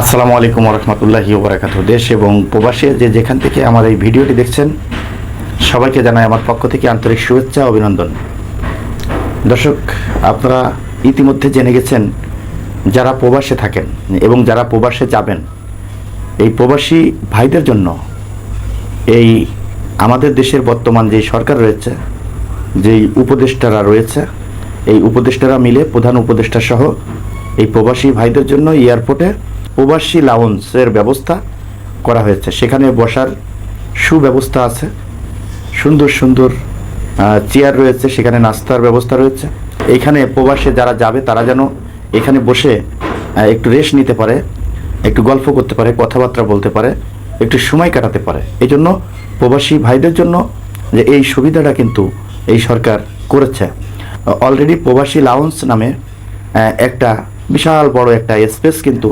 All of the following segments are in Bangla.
আসসালামু আলাইকুম রহমতুল্লাহি ওবরাকাত দেশ এবং প্রবাসে যে যেখান থেকে আমার এই ভিডিওটি দেখছেন, সবাইকে জানাই আমার পক্ষ থেকে আন্তরিক শুভেচ্ছা অভিনন্দন। দর্শক, আপনারা ইতিমধ্যে জেনে গেছেন, যারা প্রবাসে থাকেন এবং যারা প্রবাসে যাবেন, এই প্রবাসী ভাইদের জন্য এই আমাদের দেশের বর্তমান যে সরকার রয়েছে, যেই উপদেষ্টারা রয়েছে, এই উপদেষ্টারা মিলে প্রধান উপদেষ্টা সহ এই প্রবাসী ভাইদের জন্য এয়ারপোর্টে প্রবাসী লাউন্সের ব্যবস্থা করা হয়েছে। সেখানে বসার সুব্যবস্থা আছে। সুন্দর সুন্দর চেয়ার রয়েছে, সেখানে নাস্তার ব্যবস্থা রয়েছে। এইখানে প্রবাসে যারা যাবে, তারা যেন এখানে বসে একটু রেস্ট নিতে পারে, একটু গল্প করতে পারে, কথাবার্তা বলতে পারে, একটু সময় কাটাতে পারে। এই জন্য প্রবাসী ভাইদের জন্য যে এই সুবিধাটা কিন্তু এই সরকার করেছে। অলরেডি প্রবাসী লাউন্স নামে একটা বিশাল বড় একটা স্পেস কিন্তু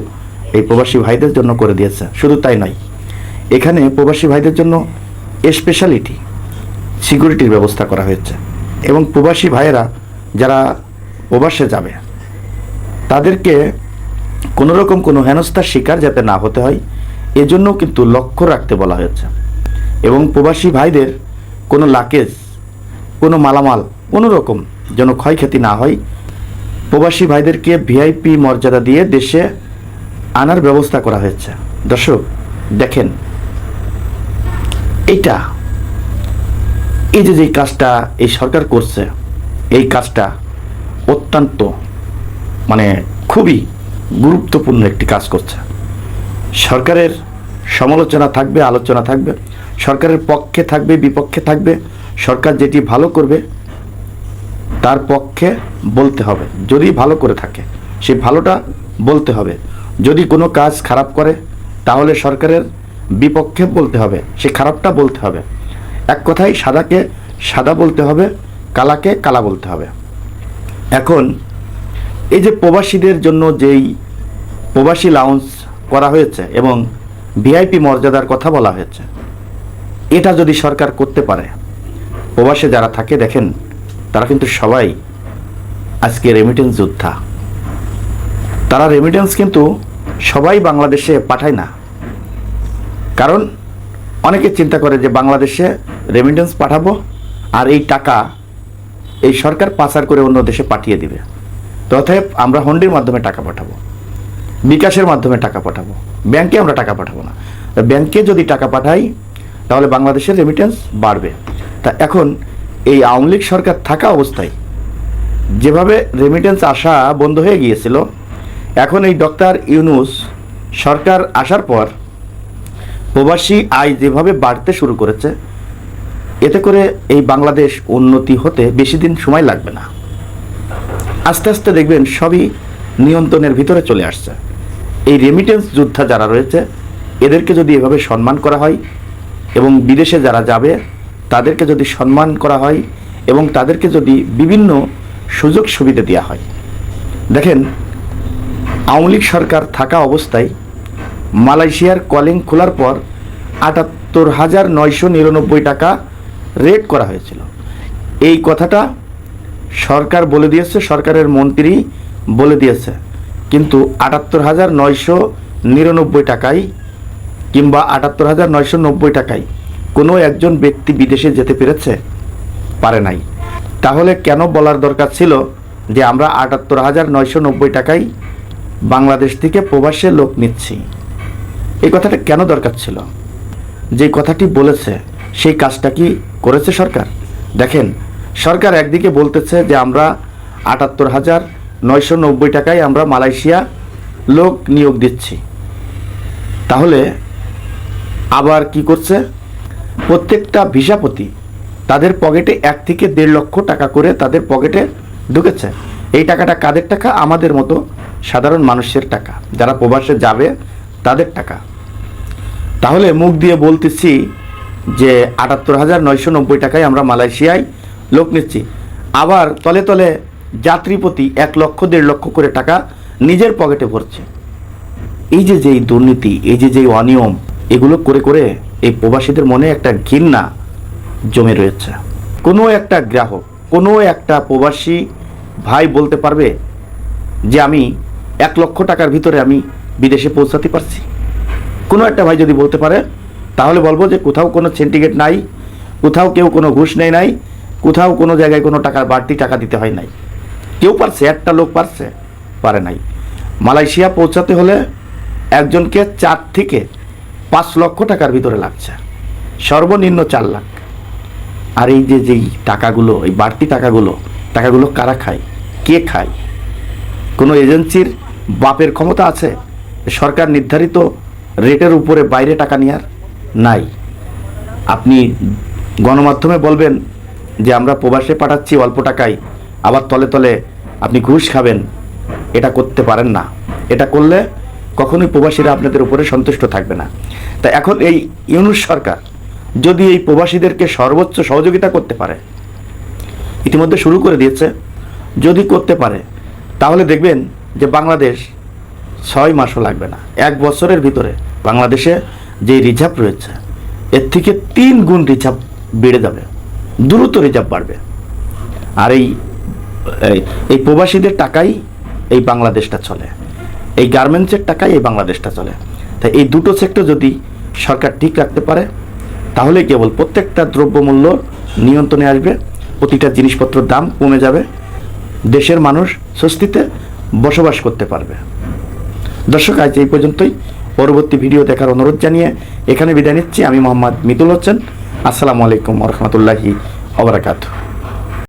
এই প্রবাসী ভাইদের জন্য করে দিয়েছে। শুধু তাই নয়, এখানে প্রবাসী ভাইদের জন্য স্পেশালিটি সিকিউরিটির ব্যবস্থা করা হয়েছে। এবং প্রবাসী ভাইয়েরা যারা প্রবাসে যাবে, তাদেরকে কোনো রকম কোনো হেনস্থার শিকার যাতে না হতে হয়, এজন্য কিন্তু লক্ষ্য রাখতে বলা হয়েছে। এবং প্রবাসী ভাইদের কোনো লাকেজ কোনো মালামাল, কোনো রকম যেন ক্ষয়ক্ষতি না হয়, প্রবাসী ভাইদেরকে ভিআইপি মর্যাদা দিয়ে দেশে আনার ব্যবস্থা করা হয়েছে। দর্শক, দেখেন। এইটা, এই যে যে কাজটা এই সরকার করছে, এই কাজটা অত্যন্ত মানে খুবই গুরুত্বপূর্ণ একটি কাজ করছে। সরকারের সমালোচনা থাকবে, আলোচনা থাকবে, সরকারের পক্ষে থাকবে, বিপক্ষে থাকবে, সরকার যেটি ভালো করবে, তার পক্ষে বলতে হবে। যদি ভালো করে থাকে, সেই ভালোটা বলতে হবে। যদি কোনো কাজ খারাপ করে, তাহলে সরকারের বিপক্ষে বলতে হবে, সে খারাপটা বলতে হবে। এক কথায় সাদাকে সাদা বলতে হবে, কালাকে কালা বলতে হবে। এখন, এই যে প্রবাসীদের জন্য যেই প্রবাসী লাউন্স করা হয়েছে এবং ভিআইপি মর্যাদার কথা বলা হয়েছে, এটা যদি সরকার করতে পারে, প্রবাসে যারা থাকে দেখেন, তারা কিন্তু সবাই আজকে রেমিটেন্স যোদ্ধা। তারা রেমিটেন্স কিন্তু সবাই বাংলাদেশে পাঠায় না। কারণ অনেকে চিন্তা করে যে বাংলাদেশে রেমিটেন্স পাঠাবো আর এই টাকা এই সরকার পাচার করে অন্য দেশে পাঠিয়ে দিবে। তথাপ আমরা হন্ডির মাধ্যমে টাকা পাঠাবো বিকাশের মাধ্যমে টাকা পাঠাবো, ব্যাংকে আমরা টাকা পাঠাবো না। ব্যাংকে যদি টাকা পাঠাই, তাহলে বাংলাদেশের রেমিটেন্স বাড়বে। তা এখন এই আওয়ামী লীগ সরকার থাকা অবস্থায় যেভাবে রেমিটেন্স আসা বন্ধ হয়ে গিয়েছিল এখন এই ডক্টর ইউনুস সরকার আসার পর প্রবাসী আয় যেভাবে বাড়তে শুরু করেছে, এতে করে এই বাংলাদেশ উন্নতি হতে বেশি দিন সময় লাগবে না। আস্তে আস্তে দেখবেন সবই নিয়ন্ত্রণের ভিতরে চলে আসছে। এই রেমিটেন্স যোদ্ধা যারা রয়েছে, এদেরকে যদি এভাবে সম্মান করা হয় এবং বিদেশে যারা যাবে, তাদেরকে যদি সম্মান করা হয় এবং তাদেরকে যদি বিভিন্ন সুযোগ সুবিধা দেওয়া হয়। দেখেন আওয়ামী লীগ সরকার থাকা অবস্থায় মালয়েশিয়ার কলিং খোলার পর আটাত্তর হাজার নয়শো নিরানব্বই টাকা রেট করা হয়েছিল। এই কথাটা সরকার বলে দিয়েছে, সরকারের মন্ত্রী বলে দিয়েছে। কিন্তু আটাত্তর হাজার নয়শো নিরানব্বই টাকায় কিংবা আটাত্তর হাজার নয়শো নব্বই টাকায় কোনো একজন ব্যক্তি বিদেশে যেতে পেরেছে? পারে নাই। তাহলে কেন বলার দরকার ছিল যে আমরা আটাত্তর হাজার নয়শো নব্বই টাকায় বাংলাদেশ থেকে প্রবাসে লোক নিচ্ছি। এই কথাটা কেন দরকার ছিল? যে কথাটি বলেছে, সেই কাজটা কি করেছে সরকার? দেখেন, সরকার একদিকে বলতেছে যে আমরা আটাত্তর হাজার নয়শো নব্বই টাকায় আমরা মালয়েশিয়া লোক নিয়োগ দিচ্ছি। তাহলে আবার কি করছে? প্রত্যেকটা ভিসাপতি তাদের পকেটে এক থেকে দেড় লক্ষ টাকা করে তাদের পকেটে ঢুকেছে। এই টাকাটা কাদের টাকা? আমাদের মতো সাধারণ মানুষের টাকা। যারা প্রবাসে যাবে, তাদের টাকা। তাহলে মুখ দিয়ে বলতেছি যে আটাত্তর হাজার নয়শো নব্বই টাকায় আমরা মালয়েশিয়ায় লোক নিচ্ছি। আবার তলে তলে যাত্রী প্রতি এক লক্ষ, দেড় লক্ষ করে টাকা নিজের পকেটে ভরছে। এই যে যেই দুর্নীতি, এই যে যেই অনিয়ম, এগুলো করে করে এই প্রবাসীদের মনে একটা ঘৃণা জমে রয়েছে। কোনো একটা গ্রাহক, কোনো একটা প্রবাসী ভাই বলতে পারবে যে আমি এক লক্ষ টাকার ভিতরে আমি বিদেশে পৌঁছাতে পারছি। কোনো একটা ভাই যদি বলতে পারে, তাহলে বলব যে কোথাও কোনো সেন্টিগেট নাই, কোথাও কেউ কোনো ঘুষ নেই নাই, কোথাও কোনো জায়গায় কোনো টাকার বাড়তি টাকা দিতে হয় নাই। কেউ পারছে, একটা লোক পারছে, পারে নাই। মালয়েশিয়া পৌঁছাতে হলে একজনকে চার থেকে পাঁচ লক্ষ টাকার ভিতরে লাগছে। সর্বনিম্ন চার লাখ। আর এই যে যেই টাকাগুলো, এই বাড়তি টাকাগুলো টাকাগুলো কারা খায়? কে খায়? কোনো এজেন্সির বাপের ক্ষমতা আছে? সরকার নির্ধারিত রেটের উপরে বাইরে টাকা নেওয়ার নাই। আপনি গণমাধ্যমে বলবেন যে আমরা প্রবাসে পাঠাচ্ছি অল্প টাকায়, আবার তলে তলে আপনি ঘুষ খাবেন। এটা করতে পারেন না। এটা করলে কখনোই প্রবাসীরা আপনাদের উপরে সন্তুষ্ট থাকবে না। তা এখন এই ইউনুস সরকার যদি এই প্রবাসীদেরকে সর্বোচ্চ সহযোগিতা করতে পারে, ইতিমধ্যে শুরু করে দিয়েছে, যদি করতে পারে তাহলে দেখবেন যে বাংলাদেশ ছয় মাসও লাগবে না। এক বছরের ভিতরে বাংলাদেশে যে রিজার্ভ রয়েছে, এর থেকে তিন গুণ রিজার্ভ বেড়ে যাবে, দ্রুত রিজার্ভ বাড়বে। আর এই, এই- প্রবাসীদের টাকাই এই বাংলাদেশটা চলে। এই গার্মেন্টসের টাকাই এই বাংলাদেশটা চলে। তাই এই দুটো সেক্টর যদি সরকার ঠিক রাখতে পারে, তাহলে কেবল প্রত্যেকটা দ্রব্যমূল্য নিয়ন্ত্রণে আসবে, প্রতিটা জিনিসপত্রের দাম কমে যাবে দেশের মানুষ স্বস্তিতে বসবাস করতে পারবে। দর্শক, আজ এই পর্যন্তই। পরবর্তী ভিডিও দেখার অনুরোধ জানিয়ে এখানে বিদায় নিচ্ছি। আমি মোহাম্মদ মিতুল হোসেন। আসসালামু আলাইকুম রহমতুল্লাহি অবরাকাতু